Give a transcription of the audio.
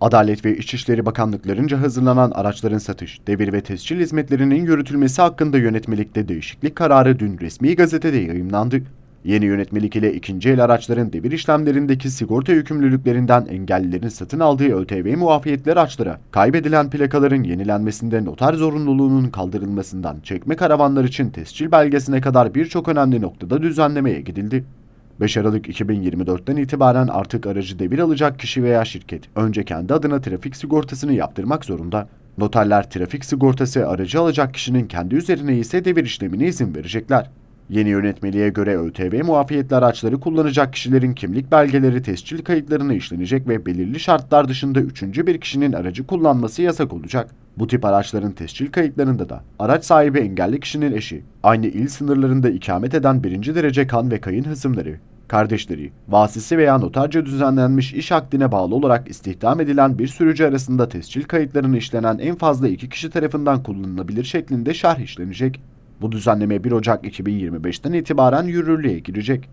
Adalet ve İçişleri Bakanlıklarınca hazırlanan araçların satış, devir ve tescil hizmetlerinin yürütülmesi hakkında yönetmelikte değişiklik kararı dün resmi gazetede yayımlandı. Yeni yönetmelik ile ikinci el araçların devir işlemlerindeki sigorta yükümlülüklerinden engellilerin satın aldığı ÖTV muafiyetli araçlara, kaybedilen plakaların yenilenmesinde noter zorunluluğunun kaldırılmasından çekme karavanlar için tescil belgesine kadar birçok önemli noktada düzenlemeye gidildi. 5 Aralık 2024'ten itibaren artık aracı devir alacak kişi veya şirket önce kendi adına trafik sigortasını yaptırmak zorunda. Noterler trafik sigortası aracı alacak kişinin kendi üzerine ise devir işlemine izin verecekler. Yeni yönetmeliğe göre ÖTV muafiyetli araçları kullanacak kişilerin kimlik belgeleri tescil kayıtlarına işlenecek ve belirli şartlar dışında üçüncü bir kişinin aracı kullanması yasak olacak. Bu tip araçların tescil kayıtlarında da araç sahibi engelli kişinin eşi, aynı il sınırlarında ikamet eden birinci derece kan ve kayın hısımları, kardeşleri, vasisi veya noterce düzenlenmiş iş akdine bağlı olarak istihdam edilen bir sürücü arasında tescil kayıtlarını işlenen en fazla iki kişi tarafından kullanılabilir şeklinde şerh işlenecek. Bu düzenleme 1 Ocak 2025'ten itibaren yürürlüğe girecek.